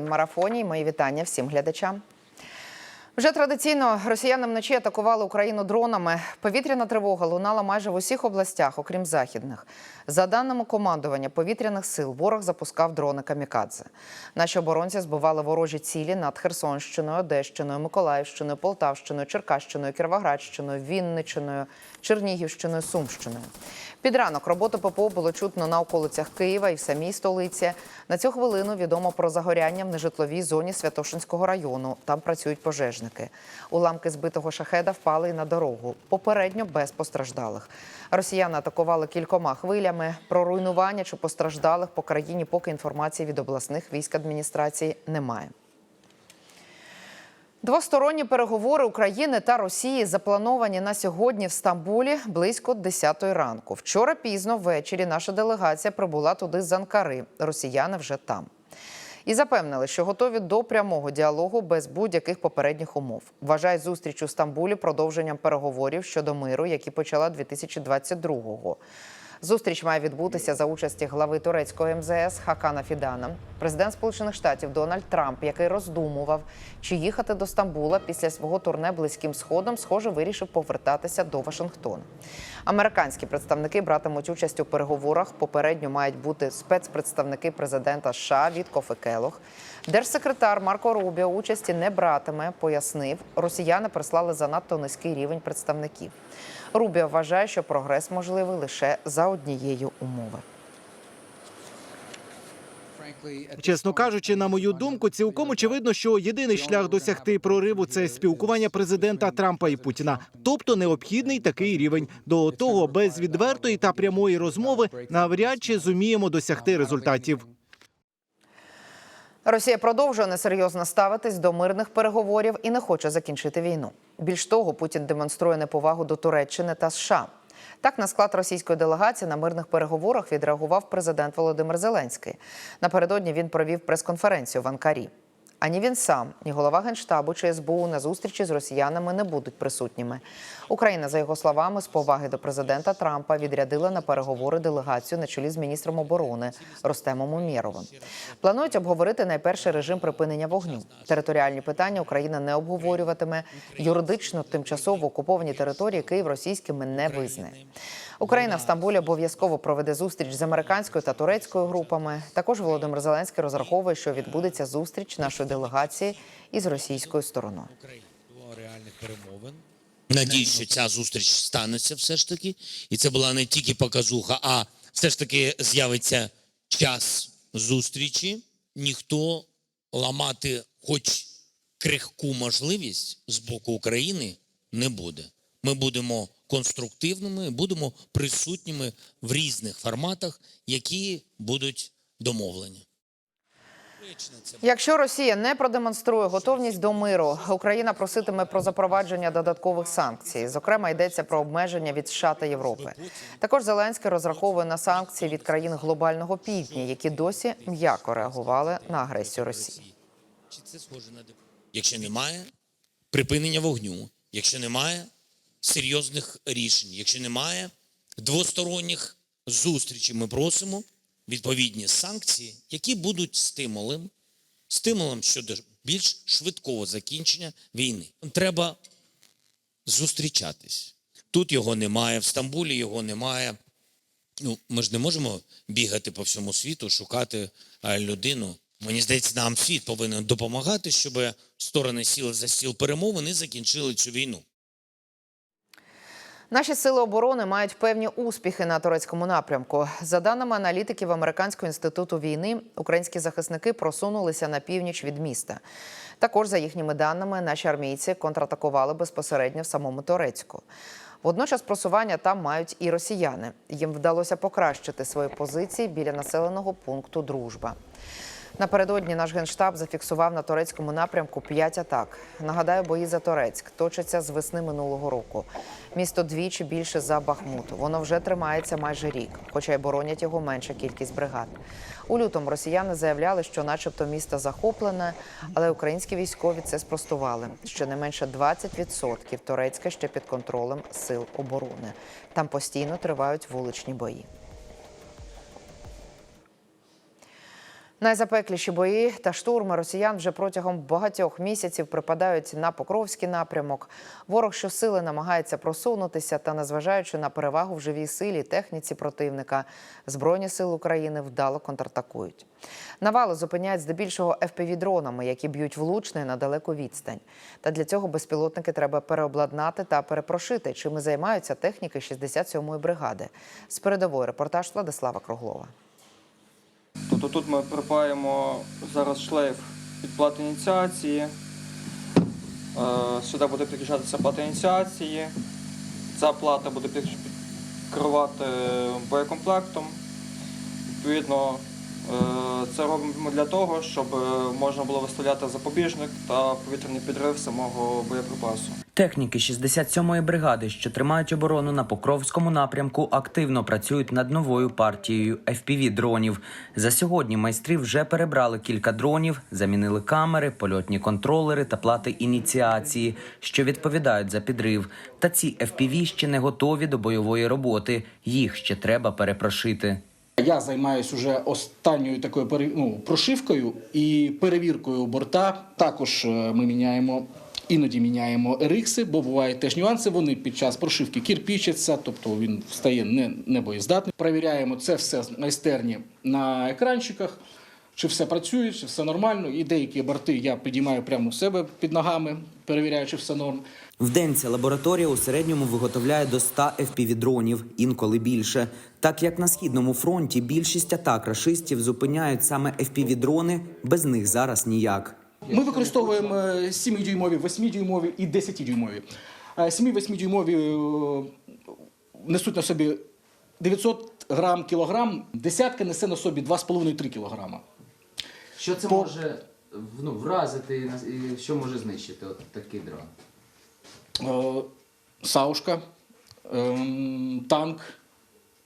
марафоні. Мої вітання всім глядачам. Вже традиційно росіяни вночі атакували Україну дронами. Повітряна тривога лунала майже в усіх областях, окрім західних. За даними командування повітряних сил, ворог запускав дрони камікадзе. Наші оборонці збивали ворожі цілі над Херсонщиною, Одещиною, Миколаївщиною, Полтавщиною, Черкащиною, Кіровоградщиною, Вінничиною, Чернігівщиною, Сумщиною. Під ранок роботу ППО було чутно на околицях Києва і в самій столиці. На цю хвилину відомо про загоряння в нежитловій зоні Святошинського району. Там працюють пожежники. Уламки збитого шахеда впали і на дорогу. Попередньо без постраждалих. Росіяни атакували кількома хвилями. Про руйнування чи постраждалих по країні поки інформації від обласних військ адміністрації немає. Двосторонні переговори України та Росії заплановані на сьогодні в Стамбулі близько 10 ранку. Вчора пізно ввечері наша делегація прибула туди з Анкари. Росіяни вже там. І запевнили, що готові до прямого діалогу без будь-яких попередніх умов. Вважають зустріч у Стамбулі продовженням переговорів щодо миру, які почала 2022-го. Зустріч має відбутися за участі глави турецького МЗС Хакана Фідана. Президент Сполучених Штатів Дональд Трамп, який роздумував, чи їхати до Стамбула після свого турне близьким сходом, схоже, вирішив повертатися до Вашингтона. Американські представники братимуть участь у переговорах. Попередньо мають бути спецпредставники президента США Віткоф і Келох. Держсекретар Марко Рубіо участі не братиме, пояснив, росіяни прислали занадто низький рівень представників. Рубіо вважає, що прогрес можливий лише за однією умови. Чесно кажучи, на мою думку, цілком очевидно, що єдиний шлях досягти прориву це спілкування президента Трампа і Путіна, тобто необхідний такий рівень. До того без відвертої та прямої розмови навряд чи зуміємо досягти результатів. Росія продовжує несерйозно ставитись до мирних переговорів і не хоче закінчити війну. Більш того, Путін демонструє неповагу до Туреччини та США. Так, на склад російської делегації на мирних переговорах відреагував президент Володимир Зеленський. Напередодні він провів прес-конференцію в Анкарі. Ані він сам, ні голова генштабу чи СБУ на зустрічі з росіянами не будуть присутніми. Україна, за його словами, з поваги до президента Трампа відрядила на переговори делегацію на чолі з міністром оборони Ростемом Умєровим. Планують обговорити найперше режим припинення вогню. Територіальні питання Україна не обговорюватиме. Юридично тимчасово окуповані території Київ російськими не визнає. Україна в Стамбулі обов'язково проведе зустріч з американською та турецькою групами. Також Володимир Зеленський розраховує, що відбудеться зустріч нашої делегації із російською стороною. реальних перемовин. Надіюсь, що ця зустріч станеться все ж таки. І це була не тільки показуха, а все ж таки з'явиться час зустрічі. Ніхто ламати хоч крихку можливість з боку України не буде. Ми будемо конструктивними, будемо присутніми в різних форматах, які будуть домовлені. Якщо Росія не продемонструє готовність до миру, Україна проситиме про запровадження додаткових санкцій. Зокрема, йдеться про обмеження від США та Європи. Також Зеленський розраховує на санкції від країн глобального півдня, які досі м'яко реагували на агресію Росії. Якщо немає припинення вогню, якщо немає серйозних рішень, якщо немає двосторонніх зустрічей, ми просимо відповідні санкції, які будуть стимулем, стимулом щодо більш швидкого закінчення війни. Треба зустрічатись. Тут його немає, в Стамбулі його немає. Ну, ми ж не можемо бігати по всьому світу, шукати е, людину. Мені здається, нам світ повинен допомагати, щоб сторони сіли за стіл перемовин і закінчили цю війну. Наші сили оборони мають певні успіхи на турецькому напрямку. За даними аналітиків Американського інституту війни, українські захисники просунулися на північ від міста. Також, за їхніми даними, наші армійці контратакували безпосередньо в самому Турецьку. Водночас просування там мають і росіяни. Їм вдалося покращити свої позиції біля населеного пункту Дружба. Напередодні наш генштаб зафіксував на турецькому напрямку п'ять атак. Нагадаю, бої за Турецьк точаться з весни минулого року. Місто двічі більше за Бахмут. Воно вже тримається майже рік, хоча й боронять його менша кількість бригад. У лютому росіяни заявляли, що, начебто, місто захоплене, але українські військові це спростували. Щонайменше 20% Турецька ще під контролем сил оборони. Там постійно тривають вуличні бої. Найзапекліші бої та штурми росіян вже протягом багатьох місяців припадають на Покровський напрямок. Ворог щосили намагається просунутися та, незважаючи на перевагу в живій силі, техніці противника, збройні сили України вдало контратакують. Навали зупиняють здебільшого FPV-дронами, які б'ють влучно і на далеку відстань. Та для цього безпілотники треба переобладнати та перепрошити, чим і займаються техніки 67-ї бригади. З передової репортаж Владислава Круглова. Тобто тут ми припаємо зараз шлейф під плату ініціації. Е, Сюди буде підключатися плата ініціації. Ця плата буде керувати боєкомплектом. Відповідно, е, це робимо для того, щоб е, можна було виставляти запобіжник та повітряний підрив самого боєприпасу. Техніки 67-ї бригади, що тримають оборону на Покровському напрямку, активно працюють над новою партією FPV-дронів. За сьогодні майстри вже перебрали кілька дронів, замінили камери, польотні контролери та плати ініціації, що відповідають за підрив. Та ці FPV ще не готові до бойової роботи. Їх ще треба перепрошити. Я займаюся уже останньою такою ну, прошивкою і перевіркою борта. Також е, ми міняємо. Іноді міняємо RX, бо бувають теж нюанси. Вони під час прошивки кірпічаться, тобто він стає не, не боєздатним. Перевіряємо це все з майстерні на екранчиках, чи все працює, чи все нормально. І деякі борти я підіймаю прямо у себе під ногами, перевіряю, чи все норм. В день ця лабораторія у середньому виготовляє до 100 FPV-дронів, інколи більше. Так як на східному фронті більшість атак рашистів зупиняють саме FPV-дрони, без них зараз ніяк. Ми використовуємо 7-дюймові, 8-дюймові і 10-дюймові. 7-8-дюймові е, несуть на собі 900 грам кілограм, десятка несе на собі 2,5-3 кілограма. Що це По- може ну, вразити і і що може знищити от такий дрон? Е, Саушка, ем, танк,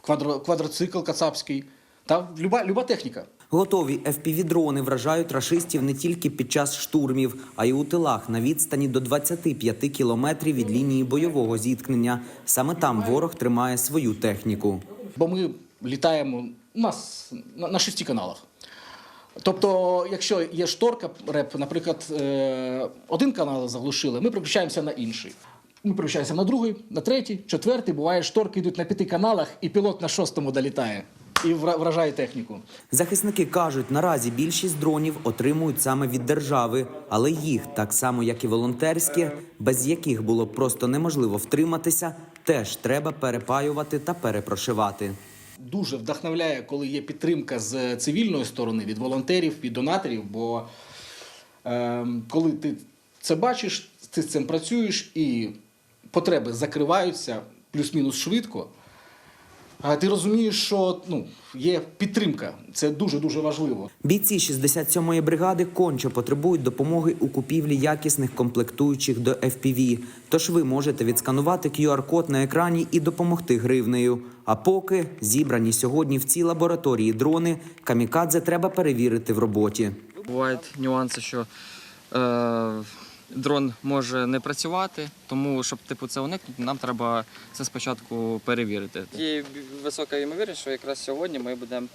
квадро, квадроцикл кацапський та люба, люба техніка. Готові FPV-дрони вражають рашистів не тільки під час штурмів, а й у тилах на відстані до 25 кілометрів від лінії бойового зіткнення. Саме там ворог тримає свою техніку. Бо ми літаємо у нас на, шести каналах. Тобто, якщо є шторка, реп, наприклад, е, один канал заглушили, ми переключаємося на інший. Ми переключаємося на другий, на третій, четвертий. Буває, шторки йдуть на п'яти каналах, і пілот на шостому долітає і вражає техніку. Захисники кажуть, наразі більшість дронів отримують саме від держави, але їх, так само як і волонтерські, без яких було б просто неможливо втриматися, теж треба перепаювати та перепрошивати. Дуже вдохновляє, коли є підтримка з цивільної сторони, від волонтерів, від донаторів. Бо е, коли ти це бачиш, ти з цим працюєш і потреби закриваються плюс-мінус швидко. А ти розумієш, що ну, є підтримка. Це дуже-дуже важливо. Бійці 67-ї бригади конче потребують допомоги у купівлі якісних комплектуючих до FPV. Тож ви можете відсканувати QR-код на екрані і допомогти гривнею. А поки зібрані сьогодні в цій лабораторії дрони, камікадзе треба перевірити в роботі. Бувають нюанси, що е, дрон може не працювати, тому щоб типу це уникнути, нам треба це спочатку перевірити. І висока ймовірність, що якраз сьогодні ми будемо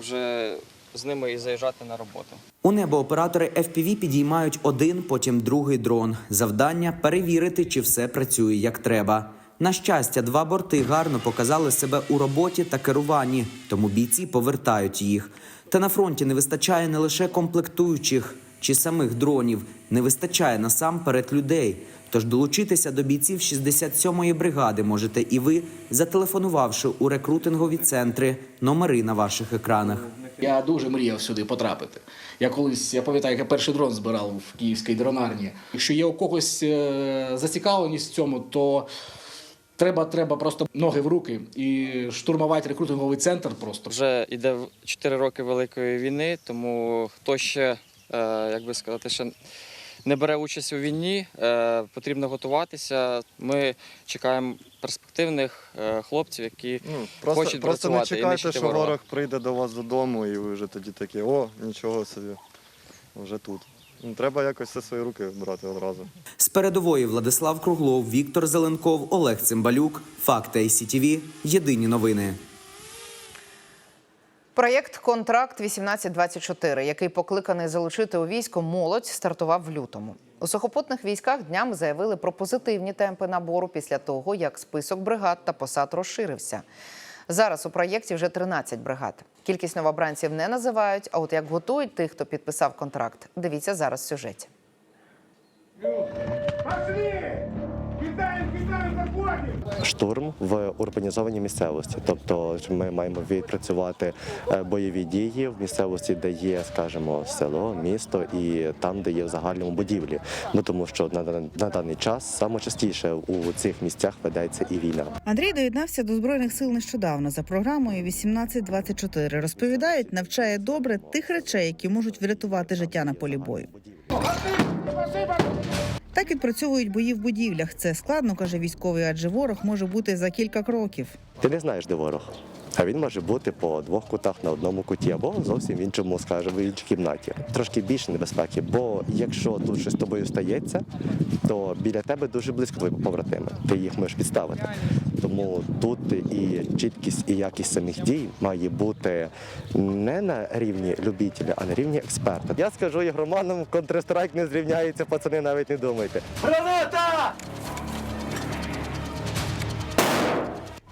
вже з ними і заїжджати на роботу. У небо оператори FPV підіймають один, потім другий дрон. Завдання перевірити, чи все працює як треба. На щастя, два борти гарно показали себе у роботі та керуванні, тому бійці повертають їх. Та на фронті не вистачає не лише комплектуючих чи самих дронів, не вистачає насамперед людей. Тож долучитися до бійців 67-ї бригади можете і ви, зателефонувавши у рекрутингові центри номери на ваших екранах. Я дуже мріяв сюди потрапити. Я колись, я пам'ятаю, як я перший дрон збирав в київській дронарні. Якщо є у когось е, зацікавленість в цьому, то треба, треба просто ноги в руки і штурмувати рекрутинговий центр просто. Вже йде 4 роки Великої війни, тому хто ще, як би сказати, ще не бере участь у війні, е, потрібно готуватися. Ми чекаємо перспективних е, хлопців, які Ну, просто, хочуть просто не працювати і чекайте, нищити що ворога. ворог прийде до вас додому, і ви вже тоді такі, о, нічого собі, вже тут. Ну, Треба якось все свої руки брати одразу. З передової Владислав Круглов, Віктор Зеленков, Олег Цимбалюк. Факти ICTV. Єдині новини. Проєкт Контракт 1824, який покликаний залучити у військо молодь, стартував в лютому. У сухопутних військах днями заявили про позитивні темпи набору після того, як список бригад та посад розширився. Зараз у проєкті вже 13 бригад. Кількість новобранців не називають. А от як готують тих, хто підписав контракт, дивіться зараз сюжеті. Штурм в урбанізованій місцевості. Тобто ми маємо відпрацювати е, бойові дії в місцевості, де є, скажімо, село, місто і там, де є в загальному будівлі. Ну тому що на, дан- на даний час саме частіше у цих місцях ведеться і війна. Андрій доєднався до збройних сил нещодавно за програмою 1824. Розповідають, навчає добре тих речей, які можуть врятувати життя на полі бою. Так відпрацьовують бої в будівлях. Це складно, каже військовий, адже ворог може бути за кілька кроків. Ти не знаєш, де ворог. А він може бути по двох кутах на одному куті або зовсім в іншому, скажімо, в іншій кімнаті. Трошки більше небезпеки, бо якщо тут щось з тобою стається, то біля тебе дуже близько твої побратими. Ти їх можеш підставити. Тому тут і чіткість, і якість самих дій має бути не на рівні любителя, а на рівні експерта. Я скажу і громадам, Counter-Strike не зрівняється, пацани, навіть не думайте.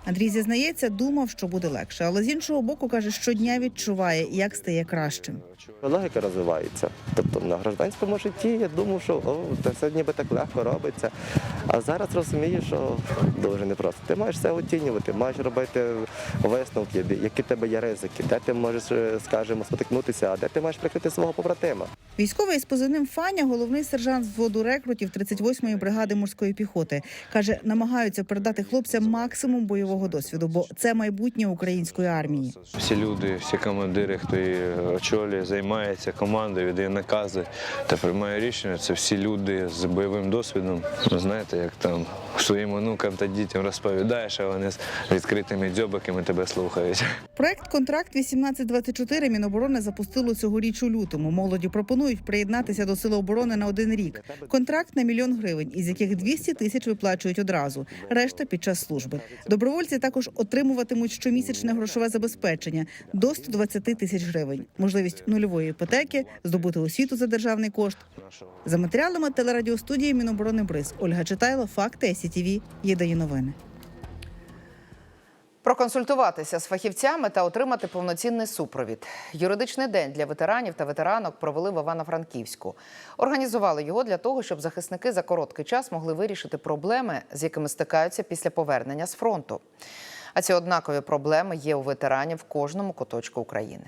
Андрій зізнається, думав, що буде легше, але з іншого боку каже, щодня відчуває, як стає кращим. Логіка розвивається. Тобто на гражданському житті я думав, що о, це все ніби так легко робиться. А зараз розумію, що дуже непросто. Ти маєш все оцінювати, маєш робити висновки, які в тебе є ризики, де ти можеш, е, скажімо, спотикнутися, а де ти маєш прикрити свого побратима. Військовий із позивним Фаня, головний сержант взводу рекрутів 38-ї бригади морської піхоти, каже, намагаються передати хлопцям максимум бойового досвіду, бо це майбутнє української армії. Всі люди, всі командири, хто її очолює, займається командою, віддає накази та приймає рішення. Це всі люди з бойовим досвідом. Ну, Знаєте, як там своїм онукам та дітям розповідаєш, а вони з відкритими дзьобиками тебе слухають. Проект Контракт 1824 Міноборони запустило цьогоріч у лютому. Молоді пропонують приєднатися до Сил оборони на один рік. Контракт на мільйон гривень, із яких 200 тисяч виплачують одразу. Решта під час служби. Добровольці також отримуватимуть щомісячне грошове забезпечення до 120 тисяч гривень, можливість нульової іпотеки, здобути освіту за державний кошт. За матеріалами телерадіостудії Міноборони Бриз Ольга Читайло, факти СІТІВІ. Єдині новини. Проконсультуватися з фахівцями та отримати повноцінний супровід. Юридичний день для ветеранів та ветеранок провели в Івано-Франківську. Організували його для того, щоб захисники за короткий час могли вирішити проблеми, з якими стикаються після повернення з фронту. А ці однакові проблеми є у ветеранів в кожному куточку України.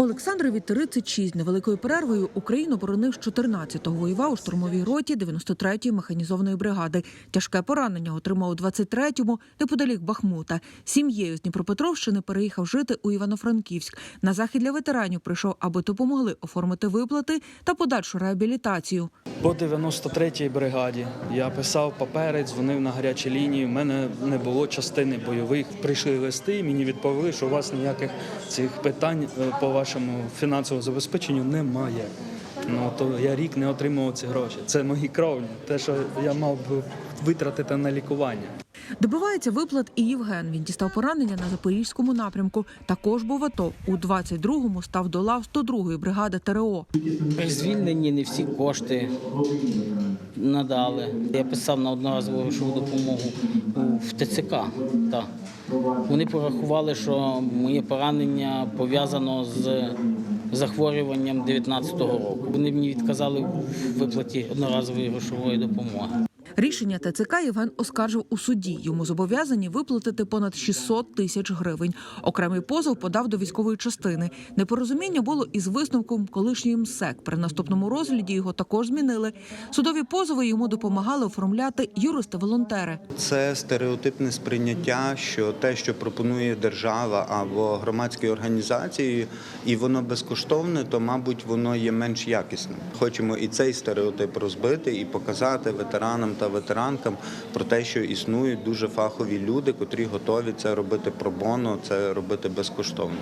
Олександрові 36 невеликою перервою Україну боронив з 14-го. Воював у штурмовій роті 93-ї механізованої бригади. Тяжке поранення отримав у 23-му неподалік Бахмута. Сім'єю з Дніпропетровщини переїхав жити у Івано-Франківськ. На захід для ветеранів прийшов, аби допомогли оформити виплати та подальшу реабілітацію. По 93-й бригаді я писав папери, дзвонив на гарячі лінії. У мене не було частини бойових. Прийшли листи, мені відповіли, що у вас ніяких цих питань е, по вашому фінансовому забезпеченню немає. Ну то я рік не отримував ці гроші. Це мої кровні, те, що я мав би витратити на лікування. Добивається виплат і Євген. Він дістав поранення на запорізькому напрямку. Також був АТО. У 22-му став до лав 102-ї бригади ТРО. При звільненні не всі кошти надали. Я писав на одноразову грошову допомогу в ТЦК. Так. Вони порахували, що моє поранення пов'язано з захворюванням 19-го року. Вони мені відказали в виплаті одноразової грошової допомоги. Рішення ТЦК Євген оскаржив у суді. Йому зобов'язані виплатити понад 600 тисяч гривень. Окремий позов подав до військової частини. Непорозуміння було із висновком колишньої МСЕК. При наступному розгляді його також змінили. Судові позови йому допомагали оформляти юристи-волонтери. Це стереотипне сприйняття, що те, що пропонує держава або громадські організації, і воно безкоштовне, то мабуть воно є менш якісним. Хочемо і цей стереотип розбити і показати ветеранам та ветеранкам про те, що існують дуже фахові люди, котрі готові це робити пробоно, це робити безкоштовно.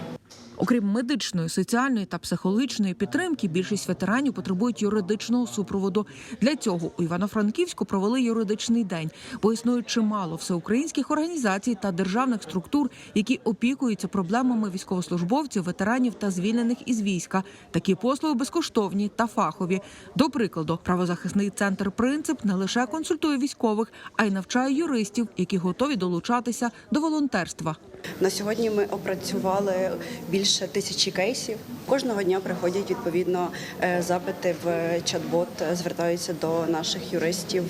Окрім медичної, соціальної та психологічної підтримки, більшість ветеранів потребують юридичного супроводу. Для цього у Івано-Франківську провели юридичний день, бо існує чимало всеукраїнських організацій та державних структур, які опікуються проблемами військовослужбовців, ветеранів та звільнених із війська. Такі послуги безкоштовні та фахові. До прикладу, правозахисний центр Принцип не лише консультує військових, а й навчає юристів, які готові долучатися до волонтерства. На сьогодні ми опрацювали більше тисячі кейсів. Кожного дня приходять відповідно е, запити в чат-бот, звертаються до наших юристів,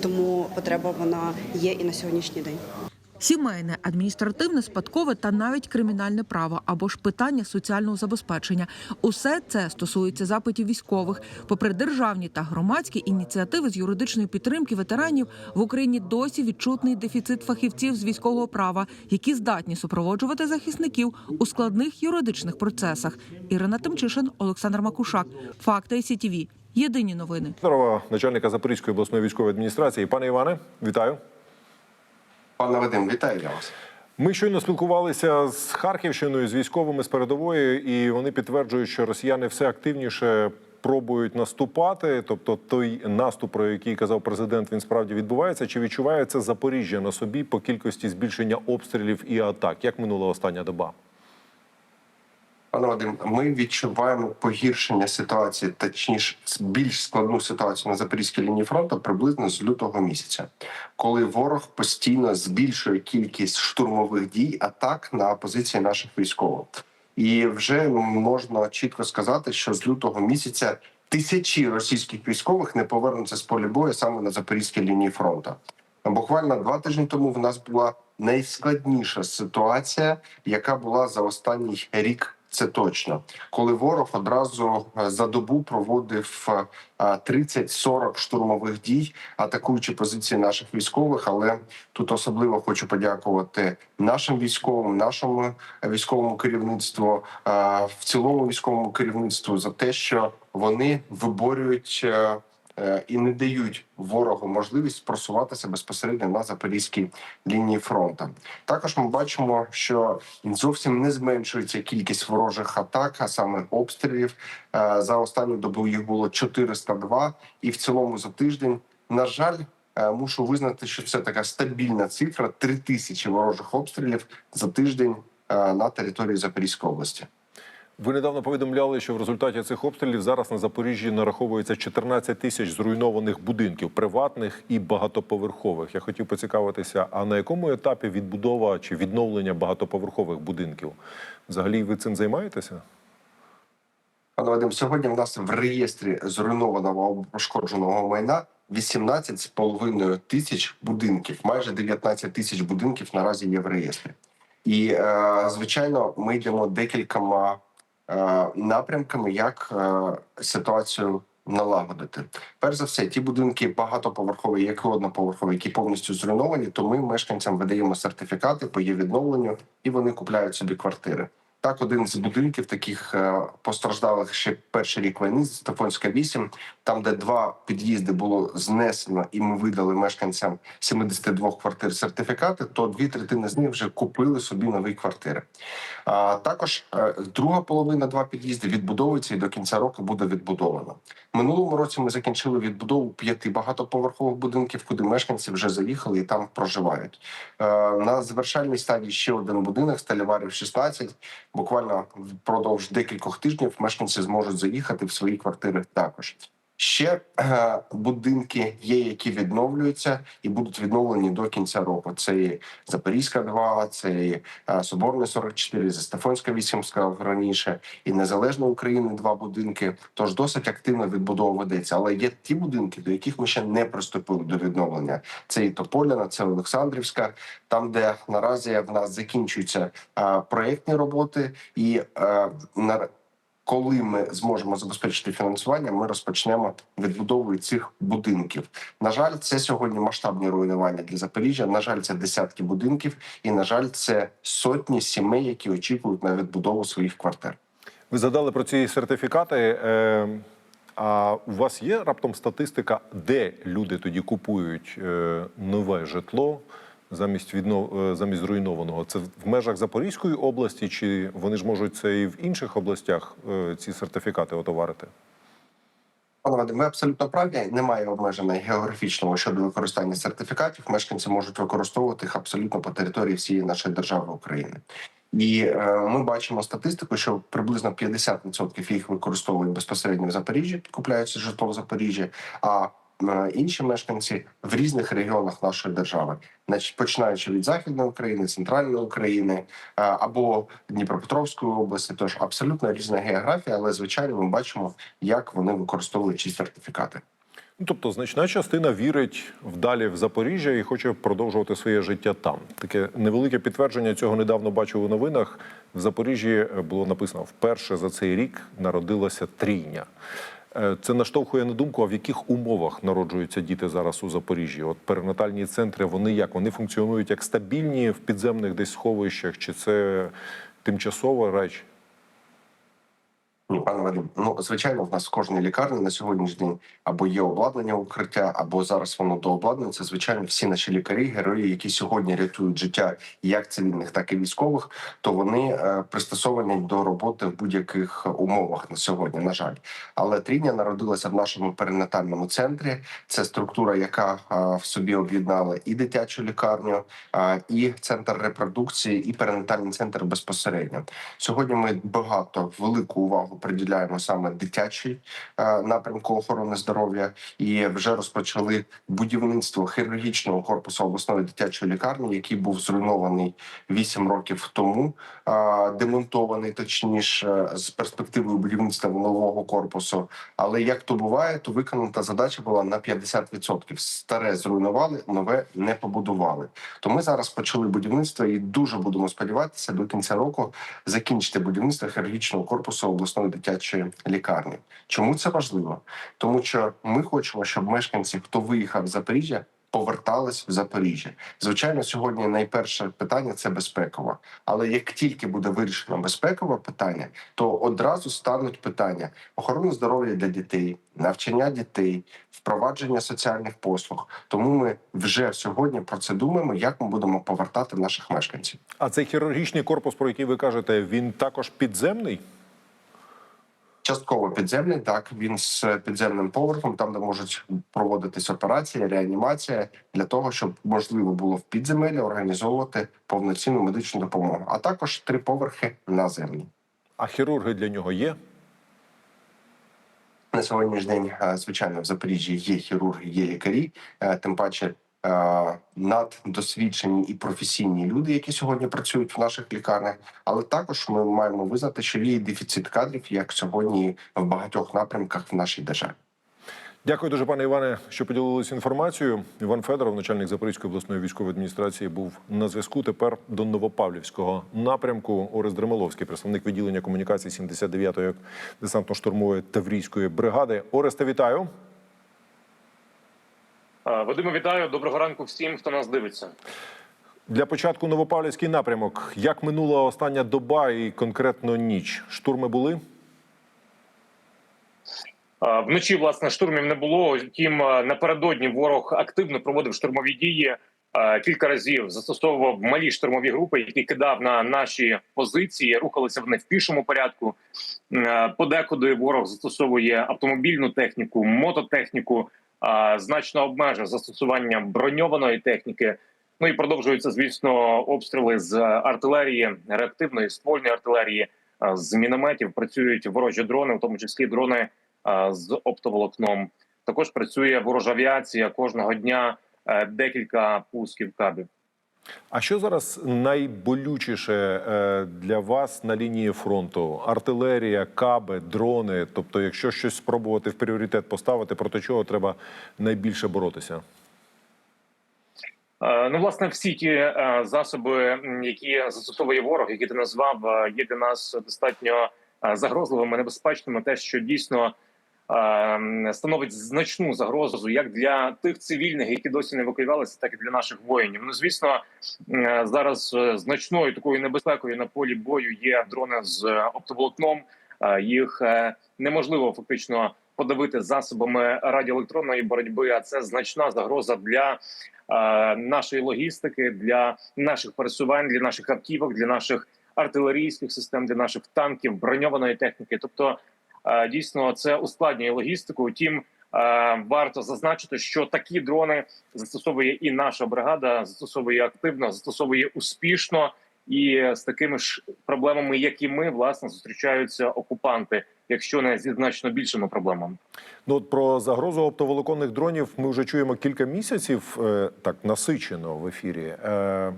тому потреба вона є і на сьогоднішній день. Сімейне, адміністративне, спадкове та навіть кримінальне право або ж питання соціального забезпечення. Усе це стосується запитів військових. Попри державні та громадські ініціативи з юридичної підтримки ветеранів в Україні досі відчутний дефіцит фахівців з військового права, які здатні супроводжувати захисників у складних юридичних процесах. Ірина Тимчишин, Олександр Макушак. Факти СІТІВІ. Єдині новини. Здорово, начальника Запорізької обласної військової адміністрації. Пане Іване, вітаю. Пане Вадим, вітаю я вас. Ми щойно спілкувалися з Харківщиною з військовими з передової, і вони підтверджують, що росіяни все активніше пробують наступати. Тобто, той наступ, про який казав президент, він справді відбувається. Чи відчувається Запоріжжя на собі по кількості збільшення обстрілів і атак? Як минула остання доба? Пане Вадим, ми відчуваємо погіршення ситуації, точніше, більш складну ситуацію на запорізькій лінії фронту приблизно з лютого місяця, коли ворог постійно збільшує кількість штурмових дій, атак на позиції наших військових. І вже можна чітко сказати, що з лютого місяця тисячі російських військових не повернуться з поля бою саме на запорізькій лінії фронту. Буквально два тижні тому в нас була найскладніша ситуація, яка була за останній рік. Це точно, коли ворог одразу е, за добу проводив е, 30-40 штурмових дій, атакуючи позиції наших військових. Але тут особливо хочу подякувати нашим військовим, нашому військовому керівництву, е, в цілому військовому керівництву за те, що вони виборюють е, е, і не дають ворогу можливість просуватися безпосередньо на запорізькій лінії фронту. Також ми бачимо, що зовсім не зменшується кількість ворожих атак, а саме обстрілів. Е, За останню добу їх було 402, і в цілому за тиждень, на жаль. е, Мушу визнати, що це така стабільна цифра: три тисячі ворожих обстрілів за тиждень е, на території Запорізької області. Ви недавно повідомляли, що в результаті цих обстрілів зараз на Запоріжжі нараховується 14 тисяч зруйнованих будинків, приватних і багатоповерхових. Я хотів поцікавитися, а на якому етапі відбудова чи відновлення багатоповерхових будинків? Взагалі ви цим займаєтеся? Пане Вадим, сьогодні в нас в реєстрі зруйнованого або пошкодженого майна 18,5 тисяч будинків. Майже 19 тисяч будинків наразі є в реєстрі. І е, звичайно, ми йдемо декількома напрямками, як е, ситуацію налагодити. Перш за все, ті будинки багатоповерхові, як і одноповерхові, які повністю зруйновані, то ми мешканцям видаємо сертифікати по її відновленню, і вони купляють собі квартири. Так, один з будинків таких е, постраждалих ще перший рік війни, Стефанська 8, там, де два під'їзди було знесено, і ми видали мешканцям 72 квартир сертифікати, то дві третини з них вже купили собі нові квартири. А також е, друга половина, два під'їзди відбудовується і до кінця року буде відбудовано. Минулому році ми закінчили відбудову п'яти багатоповерхових будинків, куди мешканці вже заїхали і там проживають. Е, На завершальній стадії ще один будинок сталіварів 16. Буквально впродовж декількох тижнів мешканці зможуть заїхати в свої квартири також. Ще е, будинки є, які відновлюються і будуть відновлені до кінця року. Це і Запорізька 2, це і е, Соборна 44, Застафонська 8, сказав раніше, і Незалежна України два будинки. Тож досить активно відбудова ведеться. Але є ті будинки, до яких ми ще не приступили до відновлення. Це і Тополяна, це Олександрівська, там, де наразі в нас закінчуються е, проєктні роботи, і е, на коли ми зможемо забезпечити фінансування, ми розпочнемо відбудову цих будинків. На жаль, це сьогодні масштабні руйнування для Запоріжжя. На жаль, це десятки будинків, і на жаль, це сотні сімей, які очікують на відбудову своїх квартир. Ви згадали про ці сертифікати. Е, а у вас є раптом статистика, де люди тоді купують е, нове житло? Замість відно... е, замість зруйнованого. Це в межах Запорізької області, чи вони ж можуть це і в інших областях е, ці сертифікати отоварити? Пане ви абсолютно праві. Немає обмеження географічного щодо використання сертифікатів. Мешканці можуть використовувати їх абсолютно по території всієї нашої держави України. І е, ми бачимо статистику, що приблизно 50% їх використовують безпосередньо в Запоріжжі, купляються житло в Запоріжжі. А інші мешканці в різних регіонах нашої держави, значить починаючи від західної України, центральної України е, або Дніпропетровської області, тож абсолютно різна географія, але звичайно ми бачимо, як вони використовують ці сертифікати. Ну, тобто, значна частина вірить вдалі в Запоріжжя і хоче продовжувати своє життя там. Таке невелике підтвердження цього недавно бачив у новинах. В Запоріжжі було написано: вперше за цей рік народилася трійня. Е, Це наштовхує на думку, а в яких умовах народжуються діти зараз у Запоріжжі? От перинатальні центри, вони як? Вони функціонують як стабільні в підземних десь сховищах, чи це тимчасова реч? Ні, пане Вадим, ну звичайно, в нас в кожній лікарні на сьогоднішній день або є обладнання укриття, або зараз воно дообладнується. Звичайно, всі наші лікарі, герої, які сьогодні рятують життя як цивільних, так і військових, то вони е, пристосовані до роботи в будь-яких умовах на сьогодні. На жаль, але трійня народилася в нашому перинатальному центрі. Це структура, яка е, в собі об'єднала і дитячу лікарню, е, і центр репродукції, і перинатальний центр безпосередньо. Сьогодні ми багато велику увагу приділяємо саме дитячій е, напрямку охорони здоров'я і вже розпочали будівництво хірургічного корпусу обласної дитячої лікарні, який був зруйнований 8 років тому, е, демонтований точніше з перспективою будівництва нового корпусу. Але як то буває, то виконана задача була на 50%. Старе зруйнували, нове не побудували. То ми зараз почали будівництво і дуже будемо сподіватися до кінця року закінчити будівництво хірургічного корпусу обласної дитячої лікарні. Чому це важливо? Тому що ми хочемо, щоб мешканці, хто виїхав з Запоріжжя, повертались в Запоріжжя. Звичайно, сьогодні найперше питання це безпекове. Але як тільки буде вирішено безпекове питання, то одразу стануть питання охорони здоров'я для дітей, навчання дітей, впровадження соціальних послуг. Тому ми вже сьогодні про це думаємо, як ми будемо повертати наших мешканців. А цей хірургічний корпус, про який ви кажете, він також підземний? Частково підземний, так він з підземним поверхом, там де можуть проводитись операції, реанімація для того, щоб можливо було в підземелі організовувати повноцінну медичну допомогу, а також три поверхи наземні. А хірурги для нього є? На сьогоднішній день, е, звичайно, в Запоріжжі є хірурги, є лікарі, е, тим паче наддосвідчені і професійні люди, які сьогодні працюють в наших лікарнях. Але також ми маємо визнати, що є дефіцит кадрів, як сьогодні в багатьох напрямках в нашій державі. Дякую дуже, пане Іване, що поділилися інформацією. Іван Федоров, начальник Запорізької обласної військової адміністрації, був на зв'язку. Тепер до Новопавлівського напрямку. Орес Дремеловський, представник відділення комунікації 79-ї десантно-штурмової таврійської бригади. Оресте, вітаю. Вадиме, вітаю. Доброго ранку всім, хто нас дивиться. Для початку Новопавлівський напрямок. Як минула остання доба і конкретно ніч? Штурми були? Вночі власне штурмів не було. Втім, напередодні ворог активно проводив штурмові дії. Кілька разів застосовував малі штурмові групи, які кидав на наші позиції, рухалися вони в пішому порядку. Подекуди ворог застосовує автомобільну техніку, мототехніку, значно обмежив застосування броньованої техніки. Ну і продовжуються, звісно, обстріли з артилерії, реактивної ствольної артилерії, з мінометів. Працюють ворожі дрони, в тому числі дрони з оптоволокном. Також працює ворожа авіація кожного дня. е, Декілька пусків кабів. А що зараз найболючіше е, для вас на лінії фронту? Артилерія, каби, дрони. Тобто, якщо щось спробувати в пріоритет поставити, проти чого треба найбільше боротися? Е, Ну, власне, всі ті е, засоби, які застосовує ворог, які ти назвав, є для нас достатньо загрозливими, небезпечними. Те, що дійсно становить значну загрозу як для тих цивільних, які досі не евакуювалися, так і для наших воїнів. Ну, звісно, е, зараз е, значною такою небезпекою на полі бою є дрони з е, оптоволокном. Їх неможливо фактично подавити засобами радіоелектронної боротьби. А це значна загроза для нашої логістики, для наших пересувань, для наших автівок, для наших артилерійських систем, для наших танків, броньованої техніки. Тобто, дійсно, це ускладнює логістику. Утім, е, варто зазначити, що такі дрони застосовує і наша бригада, застосовує активно, застосовує успішно. І з такими ж проблемами, як і ми, власне, зустрічаються окупанти, якщо не зі значно більшими проблемами. Ну от про загрозу оптоволоконних дронів ми вже чуємо кілька місяців е, так насичено в ефірі. Е,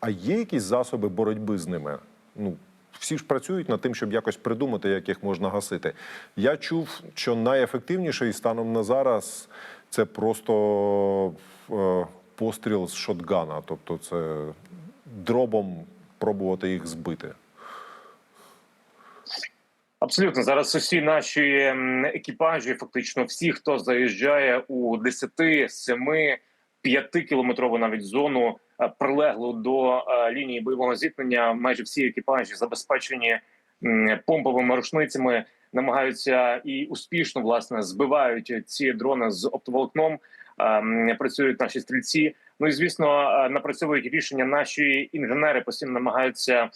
а є якісь засоби боротьби з ними? Ну всі ж працюють над тим, щоб якось придумати, як їх можна гасити. Я чув, що найефективніший станом на зараз це просто е, постріл з шотгана, тобто це дробом пробувати їх збити. Абсолютно зараз усі наші екіпажі, фактично всі, хто заїжджає у 10, 7, 5 кілометрову навіть зону прилеглу до е, лінії бойового зіткнення, майже всі екіпажі забезпечені помповими рушницями, намагаються і успішно власне збивають ці дрони з оптоволокном. Е, Працюють наші стрільці. Ну і звісно, е, напрацьовують рішення. Наші інженери постійно намагаються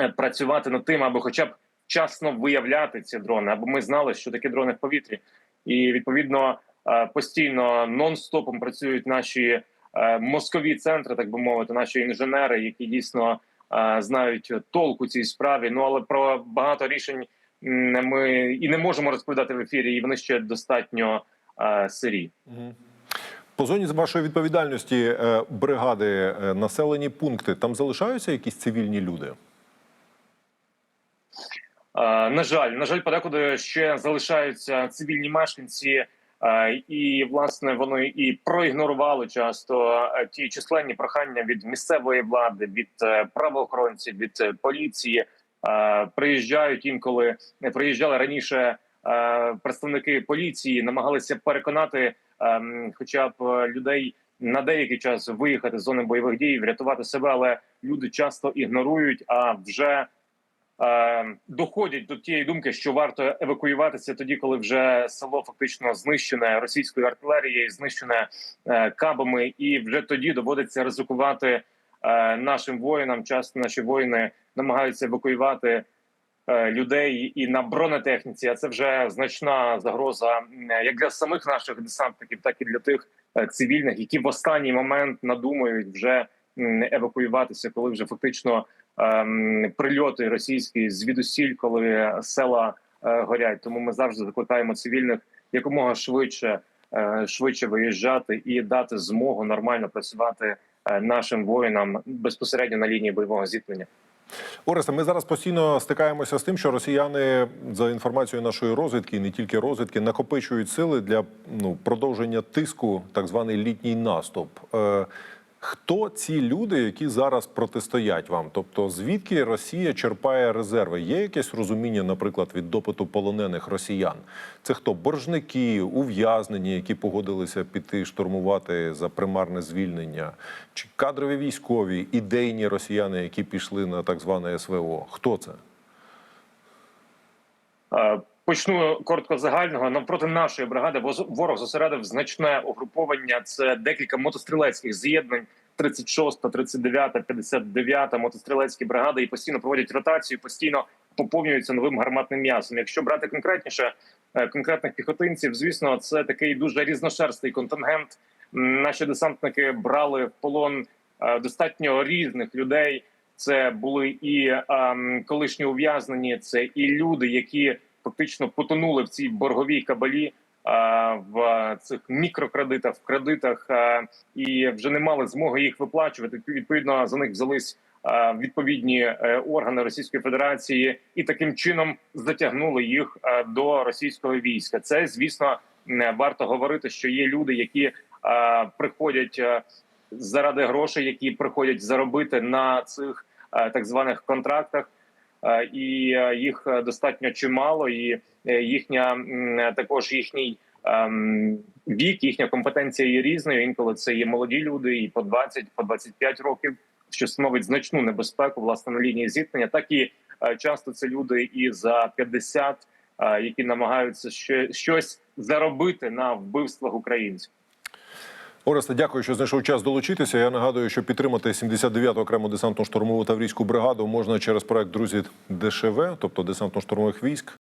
е, працювати над тим, аби, хоча б вчасно виявляти ці дрони, аби ми знали, що такі дрони в повітрі, і відповідно е, постійно нон-стопом працюють наші е, мозкові центри, так би мовити, наші інженери, які дійсно е, знають толку цій справі. Ну але про багато рішень ми і не можемо розповідати в ефірі, і вони ще достатньо е, сирі. По зоні з вашої відповідальності е, бригади, е, населені пункти, там залишаються якісь цивільні люди? Е, На жаль, на жаль, подекуди ще залишаються цивільні мешканці, е, і власне вони і проігнорували часто е, ті численні прохання від місцевої влади, від е, правоохоронців, від е, поліції. Е, Приїжджають інколи не приїжджали раніше. е, Представники поліції намагалися переконати, хоча б е, людей на деякий час виїхати з зони бойових дій, врятувати себе, але люди часто ігнорують. А вже е, доходять до тієї думки, що варто евакуюватися тоді, коли вже село фактично знищене російською артилерією, знищене е, кабами, і вже тоді доводиться ризикувати е, нашим воїнам. Часто наші воїни намагаються евакуювати. е, Людей і на бронетехніці, а це вже значна загроза як для самих наших десантників, так і для тих е, цивільних, які в останній момент надумають вже евакуюватися, коли вже фактично ем, прильоти російські звідусіль, коли села е, горять. Тому ми завжди закликаємо цивільних якомога швидше, е, швидше виїжджати і дати змогу нормально працювати е, нашим воїнам безпосередньо на лінії бойового зіткнення. Ореста, ми зараз постійно стикаємося з тим, що росіяни, за інформацією нашої розвідки, і не тільки розвідки, накопичують сили для ну, продовження тиску, так званий літній наступ. Е, хто ці люди, які зараз протистоять вам? Тобто, звідки Росія черпає резерви? Є якесь розуміння, наприклад, від допиту полонених росіян? Це хто боржники, ув'язнені, які погодилися піти штурмувати за примарне звільнення, чи кадрові військові, ідейні росіяни, які пішли на так зване СВО? Хто це? Почну коротко загального. Навпроти нашої бригади ворог зосередив значне угруповання. Це декілька мотострілецьких з'єднань. 36, 39, 59 мотострілецькі бригади і постійно проводять ротацію, постійно поповнюються новим гарматним м'ясом. Якщо брати конкретніше е, конкретних піхотинців, звісно, це такий дуже різношерстий контингент. Наші десантники брали в полон е, достатньо різних людей. Це були і ем, колишні ув'язнені, це і люди, які фактично потонули в цій борговій кабалі в цих мікрокредитах, в кредитах і вже не мали змоги їх виплачувати. Відповідно, за них взялись відповідні е, органи Російської Федерації і таким чином затягнули їх е, до російського війська. Це звісно не варто говорити, що є люди, які приходять е, заради грошей, які приходять заробити на цих так званих контрактах. Е, і е, їх е, достатньо чимало, і їхня також їхній ем, вік, їхня компетенція є різною. Інколи це є молоді люди, і по 20, по 25 років, що становить значну небезпеку власне на лінії зіткнення. Так і часто це люди і за 50, е, які намагаються щось заробити на вбивствах українців. Оресте, дякую, що знайшов час долучитися. Я нагадую, що підтримати 79-ту окрему десантно-штурмову таврійську бригаду можна через проект Друзі ДШВ, тобто десантно-штурмових військ.